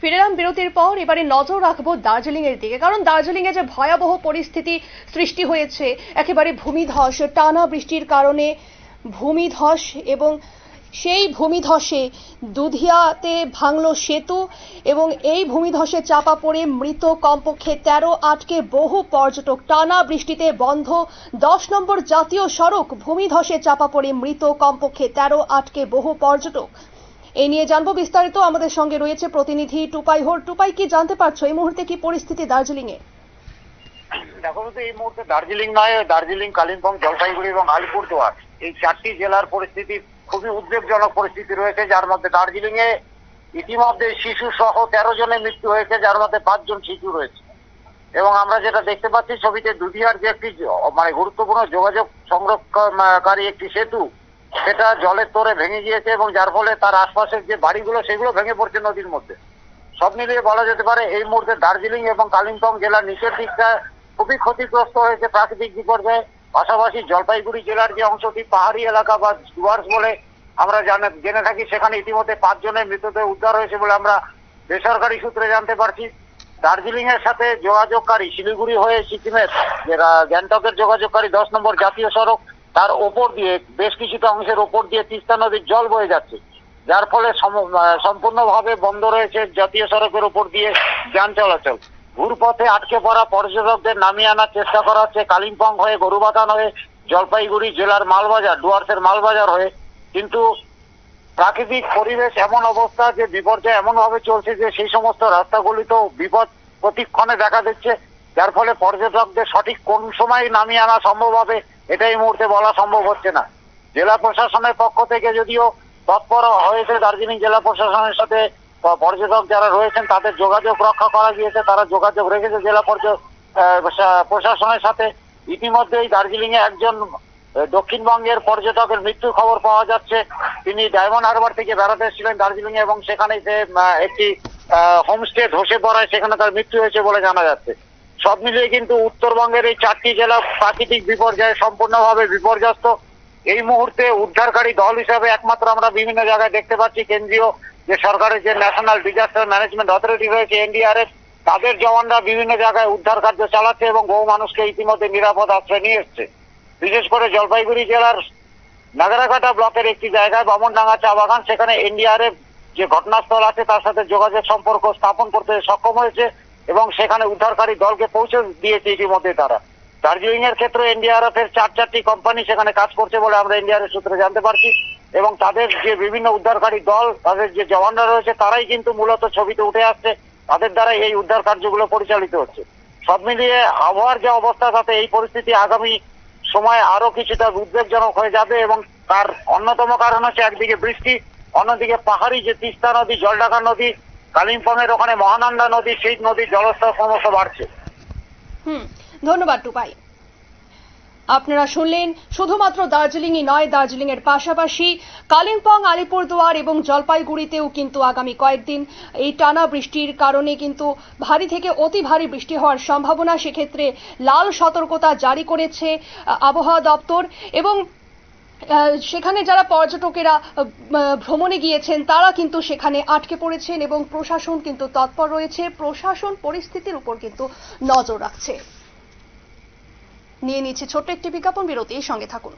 ফিরেলাম বিরতির পর, এবারে নজর রাখব দার্জিলিং এর দিকে। কারণ দার্জিলিং এ যে ভয়াবহ পরিস্থিতি সৃষ্টি হয়েছে, একেবারে ভূমিধস, টানা বৃষ্টির কারণে ভূমিধস এবং সেই ভূমিধসে দুধিয়াতে ভাঙলো সেতু এবং এই ভূমিধসে চাপা পড়ে মৃত কমপক্ষে তেরো আটকে বহু পর্যটক। টানা বৃষ্টিতে বন্ধ দশ নম্বর জাতীয় সড়ক, ভূমিধসে চাপা পড়ে মৃত কমপক্ষে তেরো আটকে বহু পর্যটক। এই নিয়ে জানব বিস্তারিত। আমাদের সঙ্গে রয়েছে প্রতিনিধি টুপাই হোর। টুপাই, কি জানতে পারছ? এই মুহূর্তে কি পরিস্থিতি দার্জিলিং এ দেখো এই মুহূর্তে দার্জিলিং নয়, দার্জিলিং, কালিম্পং, জলপাইগুড়ি এবং আলিপুরদুয়ার এই চারটি জেলার পরিস্থিতি খুবই উদ্বেগজনক পরিস্থিতি রয়েছে, যার মধ্যে দার্জিলিং এ ইতিমধ্যে শিশু সহ তেরো জনের মৃত্যু হয়েছে, যার মধ্যে পাঁচজন শিশু রয়েছে। এবং আমরা যেটা দেখতে পাচ্ছি, ছবিতে দুধিয়ার যে একটি মানে গুরুত্বপূর্ণ যোগাযোগ সংরক্ষণকারী একটি সেতু সেটা জলের তোরে ভেঙে গিয়েছে এবং যার ফলে তার আশপাশের যে বাড়িগুলো, সেগুলো ভেঙে পড়ছে নদীর মধ্যে। সব মিলিয়ে বলা যেতে পারে এই মুহূর্তে দার্জিলিং এবং কালিম্পং জেলার নিচের দিকটা খুবই ক্ষতিগ্রস্ত হয়েছে প্রাকৃতিক বিপর্যয়ে। পাশাপাশি জলপাইগুড়ি জেলার যে অংশটি পাহাড়ি এলাকা বা ডুয়ার্স বলে আমরা জানে জেনে থাকি, সেখানে ইতিমধ্যে পাঁচজনের মৃতদেহ উদ্ধার হয়েছে বলে আমরা বেসরকারি সূত্রে জানতে পারছি। দার্জিলিং এর সাথে যোগাযোগকারী শিলিগুড়ি হয়ে সিকিমের গ্যাংটকের যোগাযোগকারী দশ নম্বর জাতীয় সড়ক তার ওপর দিয়ে, বেশ কিছুটা অংশের ওপর দিয়ে তিস্তা নদীর জল বয়ে যাচ্ছে। যার ফলে সম- সম্পূর্ণভাবে বন্ধ রয়েছে জাতীয় সড়কের উপর দিয়ে যান চলাচল। ঘুরপথে আটকে পড়া পর্যটকদের নামিয়ে আনার চেষ্টা করা হচ্ছে কালিম্পং হয়ে গরুবাথান হয়ে, জলপাইগুড়ি জেলার মালবাজার, ডুয়ার্সের মালবাজার হয়ে। কিন্তু প্রাকৃতিক পরিবেশ এমন অবস্থা যে, বিপর্যয় এমন ভাবে চলছে যে, সেই সমস্ত রাস্তাগুলি তো বিপদ প্রতিক্ষণে দেখা দিচ্ছে। যার ফলে পর্যটকদের সঠিক কোন সময় নামিয়ে আনা সম্ভব হবে এটা এই মুহূর্তে বলা সম্ভব হচ্ছে না। জেলা প্রশাসনের পক্ষ থেকে যদিও তৎপর হয়েছে দার্জিলিং জেলা প্রশাসনের সাথে পর্যটক যারা রয়েছেন তাদের যোগাযোগ রক্ষা করা গিয়েছে তারা যোগাযোগ রেখেছে জেলা প্রশাসনের সাথে। ইতিমধ্যেই দার্জিলিং এ একজন দক্ষিণবঙ্গের পর্যটকের মৃত্যুর খবর পাওয়া যাচ্ছে। তিনি ডায়মন্ড হারবার থেকে বেড়াতে এসেছিলেন দার্জিলিং এ এবং সেখানে আহ, একটি হোমস্টে ধসে পড়ায় সেখানে তার মৃত্যু হয়েছে বলে জানা যাচ্ছে। সব মিলিয়ে কিন্তু উত্তরবঙ্গের এই চারটি জেলা প্রাকৃতিক বিপর্যয়ে সম্পূর্ণভাবে বিপর্যস্ত। এই মুহূর্তে উদ্ধারকারী দল হিসাবে একমাত্র আমরা বিভিন্ন জায়গায় দেখতে পাচ্ছি কেন্দ্রীয় যে সরকারের যে ন্যাশনাল ডিজাস্টার ম্যানেজমেন্ট অথরিটি রয়েছে, এনডিআরএফ, তাদের জওয়ানরা বিভিন্ন জায়গায় উদ্ধার কার্য চালাচ্ছে এবং বহু মানুষকে ইতিমধ্যে নিরাপদ আশ্রয় নিয়ে এসছে। বিশেষ করে জলপাইগুড়ি জেলার নাগরাকাটা ব্লকের একটি জায়গায় বামনডাঙ্গা চা বাগান, সেখানে এনডিআরএফ যে ঘটনাস্থল আছে, তার সাথে যোগাযোগ সম্পর্ক স্থাপন করতে সক্ষম হয়েছে। এবং সেখানে উদ্ধারকারী দলকে পৌঁছে দিয়েছে ইতিমধ্যে তারা। দার্জিলিং এর ক্ষেত্রে এনডিআরএফ এর চার চারটি কোম্পানি সেখানে কাজ করছে বলে আমরা এনডিআরএফ সূত্রে জানতে পারছি। এবং তাদের যে বিভিন্ন উদ্ধারকারী দল, তাদের যে জওয়ানরা রয়েছে, তারাই কিন্তু মূলত ছবিতে উঠে আসছে। তাদের দ্বারা এই উদ্ধার কার্যগুলো পরিচালিত হচ্ছে। সব মিলিয়ে আবহাওয়ার যে অবস্থা, তাতে এই পরিস্থিতি আগামী সময় আরও কিছুটা উদ্বেগজনক হয়ে যাবে এবং তার অন্যতম কারণ হচ্ছে একদিকে বৃষ্টি, অন্যদিকে পাহাড়ি যে তিস্তা নদী, জলঢাকা নদী কালিম্পং এর ওখানে মহানন্দা নদী সেই নদীর জলস্তর ক্রমশ বাড়ছে। হুম, ধন্যবাদ টুপাই। আপনারা শুনলেন শুধুমাত্র দার্জিলিংই নয় দার্জিলিং এর পাশাপাশি কালিম্পং, আলিপুরদুয়ার এবং জলপাইগুড়িতেও কিন্তু আগামী কয়েকদিন এই টানা বৃষ্টির কারণে কিন্তু ভারী থেকে অতি ভারী বৃষ্টি হওয়ার সম্ভাবনা। সেক্ষেত্রে লাল সতর্কতা জারি করেছে আবহাওয়া দপ্তর এবং সেখানে যারা পর্যটকেরা ভ্রমণে গিয়েছেন, তারা কিন্তু সেখানে আটকে পড়েছেন এবং প্রশাসন কিন্তু তৎপর রয়েছে। প্রশাসন পরিস্থিতির উপর কিন্তু নজর রাখছে। নিয়ে নিচ্ছে ছোট্ট একটি বিজ্ঞাপন বিরতি সঙ্গে থাকুন।